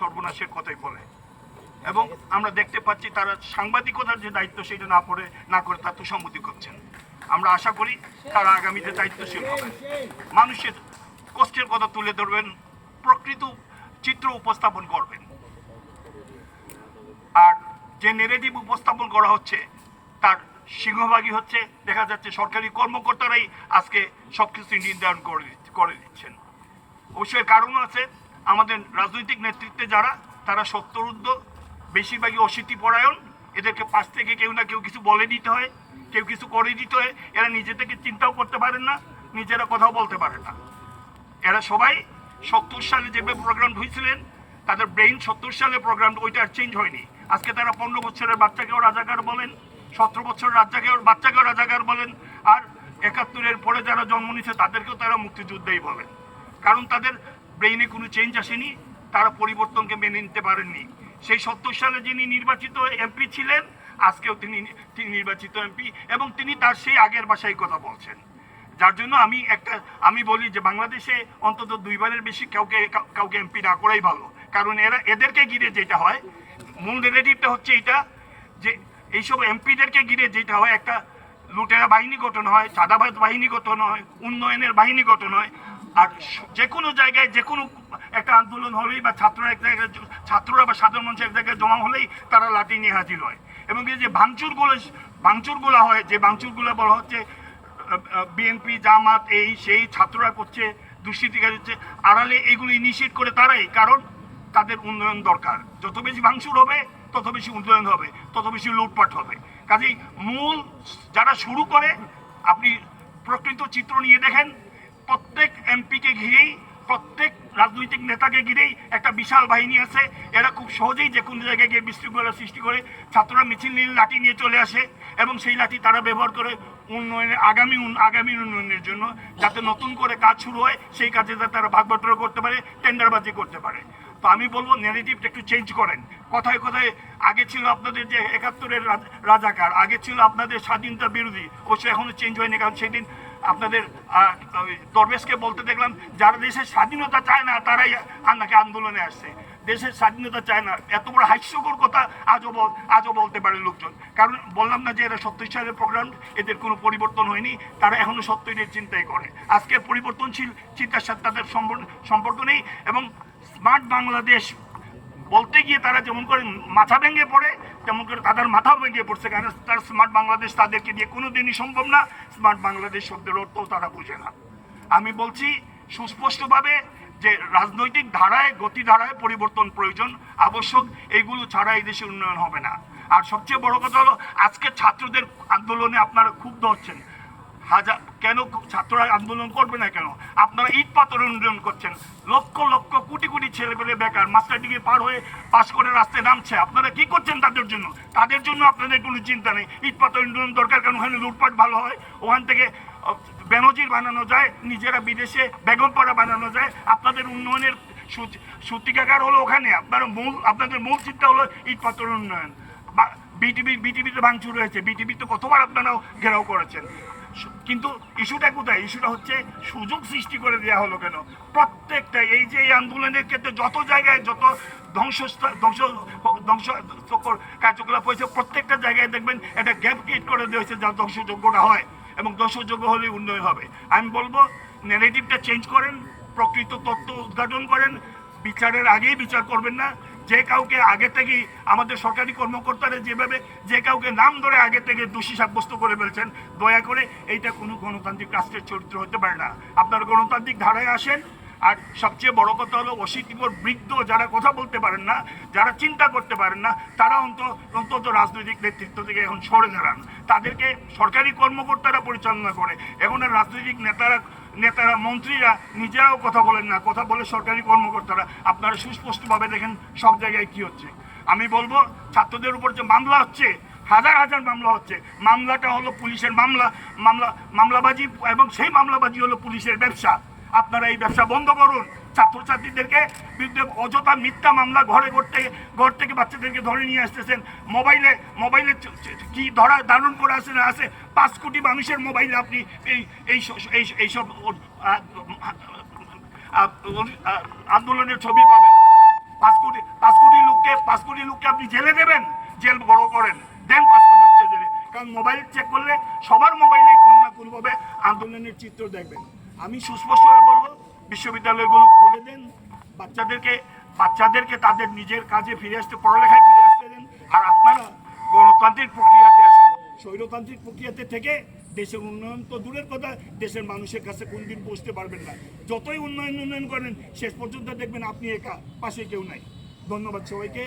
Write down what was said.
সর্বনাশের কথাই বলে। এবং আমরা দেখতে পাচ্ছি তারা সাংবাদিকতার যে দায়িত্ব সেটা না পড়ে, না করে তা তো সম্মতি করছেন। আমরা আশা করি তারা আগামীতে দায়িত্বশীল হবেন মানুষের কষ্টের কথা তুলে ধরবেন, প্রকৃত চিত্র উপস্থাপন করবেন। আর যে নেগেটিভ উপস্থাপন করা হচ্ছে, তার সিংহভাগই হচ্ছে, দেখা যাচ্ছে সরকারি কর্মকর্তারাই আজকে সব কিছু নির্ধারণ করে করে দিচ্ছেন। অবশ্যই কারণও আছে আমাদের রাজনৈতিক নেতৃত্বে যারা, তারা সত্যরুদ্ধ, বেশিরভাগই অশীতি পরায়ণ এদেরকে পাশ থেকে কেউ না কেউ কিছু বলে দিতে হয়, কেউ কিছু করে দিতে হয়। এরা নিজে থেকে চিন্তাও করতে পারেন না, নিজেরা কথাও বলতে পারে না। এরা সবাই সত্তর সালে যেভাবে প্রোগ্রাম হয়েছিলেন তাদের ব্রেইন সত্তর সালে প্রোগ্রাম ওইটা আর চেঞ্জ হয়নি। আজকে তারা পনেরো বছরের বাচ্চাকেও রাজাকার বলেন, সতেরো বছরের রাজাকেও বাচ্চাকেও রাজাকার বলেন, আর একাত্তরের পরে যারা জন্ম নিচ্ছে তাদেরকেও তারা মুক্তিযোদ্ধাই বলেন। কারণ তাদের ব্রেইনে কোনো চেঞ্জ আসেনি, তারা পরিবর্তনকে মেনে নিতে পারেননি। সেই সত্তর সালে যিনি নির্বাচিত এমপি ছিলেন, আজকেও তিনি তিনি নির্বাচিত এমপি এবং তিনি তার সেই আগের ভাষায় কথা বলছেন। যার জন্য আমি একটা, আমি বলি যে বাংলাদেশে অন্তত দুইবারের বেশি কাউকে কাউকে এমপি না করাই ভালো। কারণ এরা, এদেরকে ঘিরে যেটা হয়, মূল রিলেটিভটা হচ্ছে এটা যে এইসব এমপিদেরকে ঘিরে যেটা হয়, একটা লুটেরা বাহিনী গঠন হয়, চাঁদাবাজ বাহিনী গঠন হয়, উন্নয়নের বাহিনী গঠন হয় আর যে কোনো জায়গায় যে কোনো একটা আন্দোলন হলেই বা ছাত্ররা এক জায়গায় ছাত্ররা বা সাধারণ মানুষ এক জায়গায় জমা হলেই তারা লাঠি নিয়ে হাজির হয়। এবং এই যে ভাঙচুরগুলো ভাঙচুরগুলো হয়, যে ভাঙচুরগুলো বলা হচ্ছে বিএনপি, জামাত, এই, সেই ছাত্ররা করছে, দুষ্কৃতিকারী হচ্ছে, আড়ালে এগুলি নিষেধ করে তারাই, কারণ তাদের উন্নয়ন দরকার। যত বেশি ভাঙচুর হবে, তত বেশি উন্নয়ন হবে, তত বেশি লুটপাট হবে। কাজেই মূল যারা শুরু করে, আপনি প্রকৃত চিত্র নিয়ে দেখেন প্রত্যেক এমপিকে ঘিরেই, প্রত্যেক রাজনৈতিক নেতাকে ঘিরেই একটা বিশাল বাহিনী আছে। এরা খুব সহজেই যে কোনো জায়গায় গিয়ে বিশৃঙ্খলা সৃষ্টি করে, ছাত্ররা মিছিল নিয়ে লাঠি নিয়ে চলে আসে এবং সেই লাঠি তারা ব্যবহার করে উন্নয়নের, আগামী আগামী উন্নয়নের জন্য, যাতে নতুন করে কাজ শুরু হয়, সেই কাজে যাতে তারা ভাগ বাটোয়ারা করতে পারে, টেন্ডারবাজি করতে পারে। তো আমি বলব নেগেটিভটা একটু চেঞ্জ করেন। কথায় কথায়, আগে ছিল আপনাদের যে একাত্তরের রাজ- রাজাকার, আগে ছিল আপনাদের স্বাধীনতা বিরোধী, অবশ্য এখনও চেঞ্জ হয়নি, কারণ সেদিন আপনাদের দরবেশকে বলতে দেখলাম, যারা দেশের স্বাধীনতা চায় না, তারাই নাকি আন্দোলনে আসছে। দেশের স্বাধীনতা চায় না। এত বড় হাস্যকর কথা আজও আজও বলতে পারে লোকজন। কারণ বললাম না যে এরা সত্তর সালের প্রোগ্রাম, এদের কোনো পরিবর্তন হয়নি, তারা এখনও সত্যের চিন্তাই করে। আজকের পরিবর্তনশীল, চিন্তার সাথে তাদের সম্পর্ক নেই এবং স্মার্ট বাংলাদেশ বলতে গিয়ে তারা যেমন করে মাথা ভেঙে পড়ে, তেমন করে তাদের মাথা ভেঙে পড়ছে। কারণ তার স্মার্ট বাংলাদেশ তাদেরকে দিয়ে কোনো দিনই সম্ভব না। স্মার্ট বাংলাদেশ শব্দের অর্থও তারা বুঝে না। আমি বলছি, সুস্পষ্টভাবে যে রাজনৈতিক ধারায় গতিধারায় পরিবর্তন প্রয়োজন, আবশ্যক, এইগুলো ছাড়া এই দেশের উন্নয়ন হবে না। আর সবচেয়ে বড় কথা হলো, আজকে ছাত্রদের আন্দোলনে আপনারা ক্ষুব্ধ হচ্ছেন। হাজার কেন ছাত্ররা আন্দোলন করবে না কেন? আপনারা ইট পাথর উন্নয়ন করছেন। লক্ষ লক্ষ কোটি কোটি ছেলে পেলে বেকার মাস্টার ডিগ্রি পার হয়ে পাশ করে রাস্তায় নামছে। আপনারা কি করছেন তাদের জন্য? তাদের জন্য আপনাদের কোনো চিন্তা নেই। ইট পাথর উন্নয়ন দরকার কারণ ওখানে লুটপাট ভালো হয়। ওখান থেকে বেনজির বানানো যায়, নিজেরা বিদেশে বেগমপাড়া বানানো যায়। আপনাদের উন্নয়নের সূতিকাগার হলো ওখানে। আপনার মূল আপনাদের মূল চিন্তা হলো ইট পাথর উন্নয়ন। বিটিভি বিটিভিতে ভাঙচুর হয়েছে। বিটিভি তো কতবার আপনারাও ঘেরাও করেছেন। কিন্তু ইস্যুটা কোথায়? ইস্যুটা হচ্ছে সুযোগ সৃষ্টি করে দেওয়া হলো কেন? প্রত্যেকটা এই যে এই আন্দোলনের ক্ষেত্রে যত জায়গায় যত ধ্বংস ধ্বংস ধ্বংস কার্যকলাপ হয়েছে, প্রত্যেকটা জায়গায় দেখবেন একটা গ্যাপ ক্রিয়েট করে দেওয়া হয়েছে যা ধ্বংসযোগ্যটা হয় এবং ধ্বংসযোগ্য হলে উন্নয়ন হবে। আমি বলব নেগেটিভটা চেঞ্জ করেন, প্রকৃত তথ্য উদ্ঘাটন করেন, বিচারের আগেই বিচার করবেন না। যে কাউকে আগে থেকেই আমাদের সরকারি কর্মকর্তারা যেভাবে যে কাউকে নাম ধরে আগে থেকে দোষী সাব্যস্ত করে ফেলছেন, দয়া করে এইটা কোনো গণতান্ত্রিক রাষ্ট্রের চরিত্র হতে পারে না। আপনার গণতান্ত্রিক ধারায় আসেন, আর সবচেয়ে বড় কথা হলো অশীতিপর বৃদ্ধ যারা কথা বলতে পারেন না, যারা চিন্তা করতে পারেন না, তারা অন্ত অন্তত রাজনৈতিক নেতৃত্ব থেকে এখন সরে দাঁড়ান। তাদেরকে সরকারি কর্মকর্তারা পরিচালনা করে। এখন আর রাজনৈতিক নেতারা নেতারা, মন্ত্রীরা নিজেরাও কথা বলেন না, কথা বলে সরকারি কর্মকর্তারা। আপনারা সুস্পষ্টভাবে দেখেন সব জায়গায় কি হচ্ছে। আমি বলব, ছাত্রদের উপর যে মামলা হচ্ছে, হাজার হাজার মামলা হচ্ছে। মামলাটা হলো পুলিশের মামলা মামলা, মামলাবাজি, এবং সেই মামলাবাজি হলো পুলিশের ব্যবসা। আপনারা এই ব্যবসা বন্ধ করুন। ছাত্রছাত্রীদেরকে বিরুদ্ধে অযথা মিথ্যা মামলা ঘরে ঘর থেকে ঘর থেকে বাচ্চাদেরকে ধরে নিয়ে আসতেছেন। মোবাইলে মোবাইলে কি ধরা, ধারণ করে আসে না, আসে। পাঁচ কোটি মানুষের মোবাইলে আপনি এই এই এইসব আন্দোলনের ছবি পাবেন। পাঁচ কোটি পাঁচ কোটি লোককে, পাঁচ কোটি লোককে আপনি জেলে দেবেন, জেল বড় করেন। দেন পাঁচ কোটি লোককে জেলে। কারণ মোবাইল চেক করলে সবার মোবাইলে কোন না কোনোভাবে আন্দোলনের চিত্র দেখবেন। আমি সুস্পষ্টভাবে বলব বিশ্ববিদ্যালয়গুলো খুলে দেন। বাচ্চাদেরকে বাচ্চাদেরকে তাদের নিজের কাজে ফিরে আসতে, পড়ালেখায় ফিরে আসতে দেন। আর আপনারা গণতান্ত্রিক প্রক্রিয়াতে আসুন। স্বৈরতান্ত্রিক প্রক্রিয়াতে থেকে দেশের উন্নয়ন তো দূরের কথা, দেশের মানুষের কাছে কোন দিন পৌঁছতে পারবেন না। যতই উন্নয়ন উন্নয়ন করেন, শেষ পর্যন্ত দেখবেন আপনি একা, পাশে কেউ নাই। ধন্যবাদ সবাইকে।